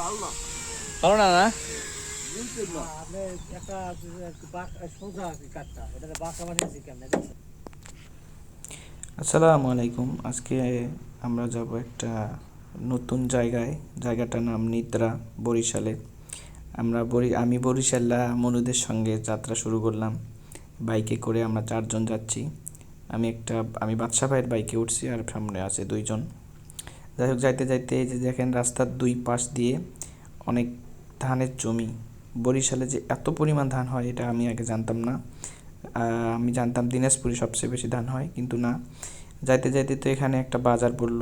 ভালো। না না? আসসালামু আলাইকুম। আজকে আমরা যাব একটা নতুন জায়গায় জায়গাটার নাম নিদ্রা বরিশালে। আমরা বরি আমি বরিশাল্লা মনুদের সঙ্গে যাত্রা শুরু করলাম। বাইকে করে আমরা চারজন যাচ্ছি। আমি একটা আমি বাদশা ভাইয়ের বাইকে উঠছি আর সামনে আছে দুইজন। যাই হোক, যাইতে যাইতে এই যে দেখেন রাস্তার দুই পাশ দিয়ে অনেক ধানের জমি। বরিশালে যে এত পরিমাণ ধান হয়, এটা আমি আগে জানতাম না। আমি জানতাম দিনাজপুরে সবচেয়ে বেশি ধান হয়, কিন্তু না। যাইতে যাইতে তো এখানে একটা বাজার পড়ল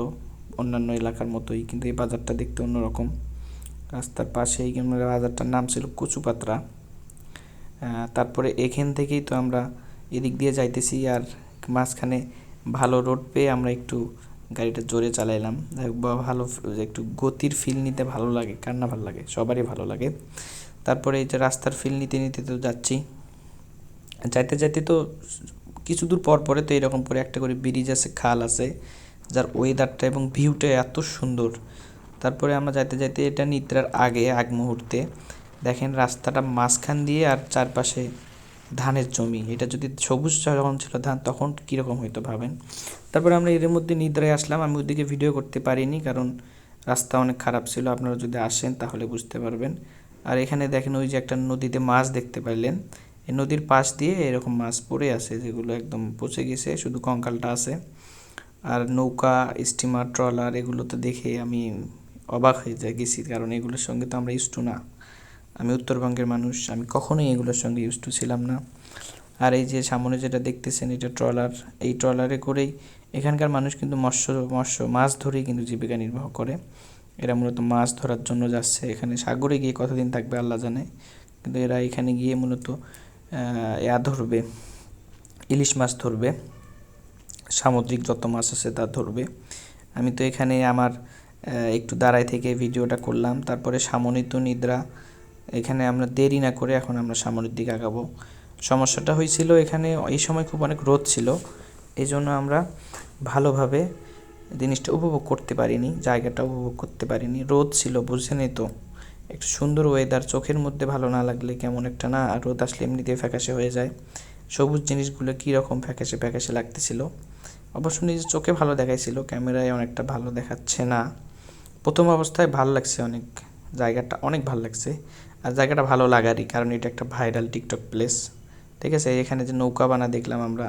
অন্যান্য এলাকার মতোই, কিন্তু এই বাজারটা দেখতে অন্যরকম। রাস্তার পাশেই বাজারটার নাম ছিল কচুপাত্রা। তারপরে এখান থেকেই তো আমরা এদিক দিয়ে যাইতেছি, আর মাঝখানে ভালো রোড পেয়ে আমরা একটু গাড়িটা জোরে চালাইলাম। ভালো একটু গতির ফিল নিতে ভালো লাগে, কার না ভালো লাগে, সবারই ভালো লাগে। তারপরে এই যে রাস্তার ফিল নিতে নিতে তো যাচ্ছি। যাইতে যাইতে তো কিছু দূর পর পরে তো এরকম করে একটা করে ব্রিজ আছে, খাল আছে, যার ওয়েদারটা এবং ভিউটা এত সুন্দর। তারপরে আমরা যাইতে যাইতে এটা নিদ্রার আগে, আগ মুহূর্তে দেখেন রাস্তাটা মাঝখান দিয়ে আর চারপাশে ধানের জমি, এটা যদি সবুজ যখন ছিল ধান, তখন কীরকম হইতো ভাবেন? তারপরে আমরা এর মধ্যে নিদ্রায় আসলাম, আমি ওদিকে ভিডিও করতে পারিনি কারণ রাস্তা অনেক খারাপ ছিল, আপনারা যদি আসেন তাহলে বুঝতে পারবেন। আর এখানে দেখেন ওই যে একটা নদীতে মাছ দেখতে পাইলেন, এই নদীর পাশ দিয়ে এরকম মাছ পড়ে আছে যেগুলো একদম পচে গেছে, শুধু কঙ্কালটা আছে। আর নৌকা, স্টিমার, ট্রলার এগুলো তো দেখে আমি অবাক হয়ে যাই গেছি, কারণ এগুলোর সঙ্গে তো আমরা ইউজ টু না। আমি উত্তরবঙ্গের মানুষ, আমি কখনোই এগুলোর সঙ্গে ইউজ টু ছিলাম না। আর এই যে সামনে যেটা দেখতেছেন, এটা ট্রলার, এই ট্রলারে করেই এখানকার মানুষ কিন্তু মৎস্য মৎস্য, মাছ ধরেই কিন্তু জীবিকা নির্বাহ করে। এরা মূলত মাছ ধরার জন্য যাচ্ছে। এখানে সাগরে গিয়ে কতদিন থাকবে আল্লাহ জানে, কিন্তু এরা এখানে গিয়ে মূলত ইয়া ধরবে, ইলিশ মাছ ধরবে, সামুদ্রিক যত মাছ আছে তা ধরবে। আমি তো এখানে আমার একটু দাঁড়ায় থেকে ভিডিওটা করলাম। তারপরে সামনে তো নিদ্রা এখানে আমরা দেরি না করে এখন আমরা সামনের দিকে আগাবো। সমস্যাটা হয়েছিল এখানে এই সময় খুব অনেক রোদ ছিল এই জন্য আমরা ভালোভাবে জিনিসটা উপভোগ করতে পারিনি, জায়গাটা উপভোগ করতে পারিনি। রোদ ছিল, বুঝছেনই তো। একটু সুন্দর ওয়েদার চোখের মধ্যে ভালো না লাগলে কেমন একটা না, আর রোদ আসলে এমনিতে ফ্যাকাশে হয়ে যায়। সবুজ জিনিসগুলো কীরকম ফ্যাকাশে ফ্যাকাশে লাগতেছিল? অবশ্য নিজের চোখে ভালো দেখাইছিল, ক্যামেরায় অনেকটা ভালো দেখাচ্ছে না। প্রথম অবস্থায় ভালো লাগছে অনেক, জায়গাটা অনেক ভালো লাগছে। আর জায়গাটা ভালো লাগারই, কারণ এটা একটা ভাইরাল টিকটক প্লেস ঠিক আছে? এখানে যে নৌকা বানা দেখলাম আমরা,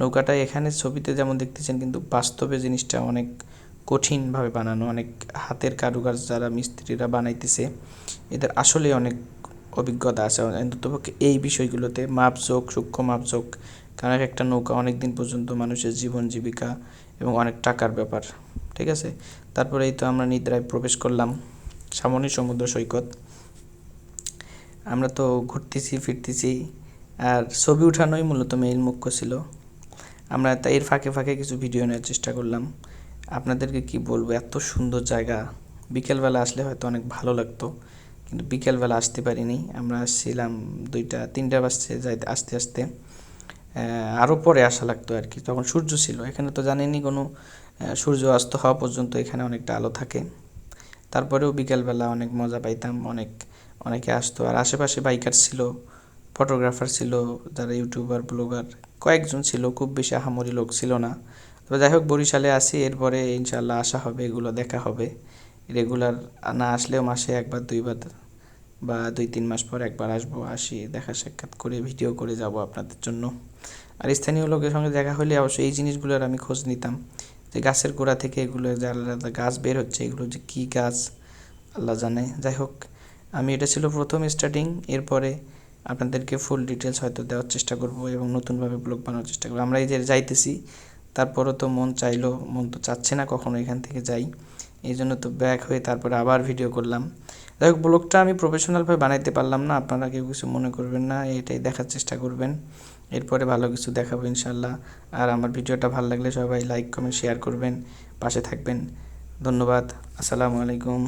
নৌকাটা এখানে ছবিতে যেমন দেখতেছেন, কিন্তু বাস্তবে জিনিসটা অনেক কঠিনভাবে বানানো, অনেক হাতের কারুকাজ যারা মিস্ত্রিরা বানাইতেছে, এদের আসলে অনেক অভিজ্ঞতা আছে। অন্ততপক্ষে এই বিষয়গুলোতে মাপজোক সূক্ষ্ম মাপজোক কারণ একটা নৌকা অনেক দিন পর্যন্ত মানুষের জীবন জীবিকা এবং অনেক টাকার ব্যাপার, ঠিক আছে? তারপরেই তো আমরা নিদ্রায় প্রবেশ করলাম সামনে সমুদ্র সৈকত। আমরা তো ঘুরতেছি, ফিরতেছি, আর ছবি উঠানোই মূলত মেইন মুখ্য ছিল। আমরা তাই এর ফাঁকে ফাঁকে কিছু ভিডিও নেওয়ার চেষ্টা করলাম। আপনাদেরকে কি বলব, এত সুন্দর জায়গা। বিকেলবেলা আসলে হয়তো অনেক ভালো লাগতো, কিন্তু বিকেলবেলা আসতে পারিনি। আমরা আসছিলাম দুইটা, তিনটা বাজছে যাইতে, আস্তে আস্তে আরও পরে আসা লাগতো আর কি। তখন সূর্য ছিল, এখানে তো জানেনই কোনো সূর্য অস্ত হওয়া পর্যন্ত এখানে অনেকটা আলো থাকে। তারপরেও বিকেলবেলা অনেক মজা পাইতাম, অনেক অনেকে আসতো। আর আশেপাশে বাইকার ছিল ফটোগ্রাফার ছিল, যারা ইউটিউবার ব্লগার কয়েকজন ছিল, খুব বেশি আহামরি লোক ছিল না। তবে যাই হোক, বরিশালে আসি, এরপরে ইনশাল্লাহ আসা হবে, এগুলো দেখা হবে। রেগুলার না আসলেও মাসে একবার, দুইবার বা দুই, তিন মাস পর একবার আসব, আসি, দেখা সাক্ষাৎ করে ভিডিও করে যাব আপনাদের জন্য। আর স্থানীয় লোকের সঙ্গে দেখা হলে অবশ্যই এই জিনিসগুলোর আমি খোঁজ নিতাম। যে গাছের গোড়া থেকে এগুলো যে আলাদা আলাদা গাছ বের হচ্ছে, এগুলো যে কী গাছ, আল্লাহ জানে। যাই হোক আমি এটা ছিল প্রথম স্টার্টিং এরপরে আপনাদেরকে ফুল ডিটেলস হয়তো দেওয়ার চেষ্টা করব এবং নতুনভাবে ব্লগ বানানোর চেষ্টা করব। আমরা এই যে যাইতেছি, তারপরও তো মন চাইলো, মন তো চাচ্ছে না কখনো এখান থেকে যাই। এই জন্য তো ব্যাক হয়ে তারপরে আবার ভিডিও করলাম। যাই হোক ব্লগটা আমি প্রফেশনালভাবে বানাইতে পারলাম না, আপনারা কেউ কিছু মনে করবেন না, এটাই দেখার চেষ্টা করবেন। এরপরে ভালো কিছু দেখাবো ইনশাল্লাহ আর আমার ভিডিওটা ভালো লাগলে সবাই লাইক কমেন্ট শেয়ার করবেন, পাশে থাকবেন। ধন্যবাদ, আসসালামু আলাইকুম।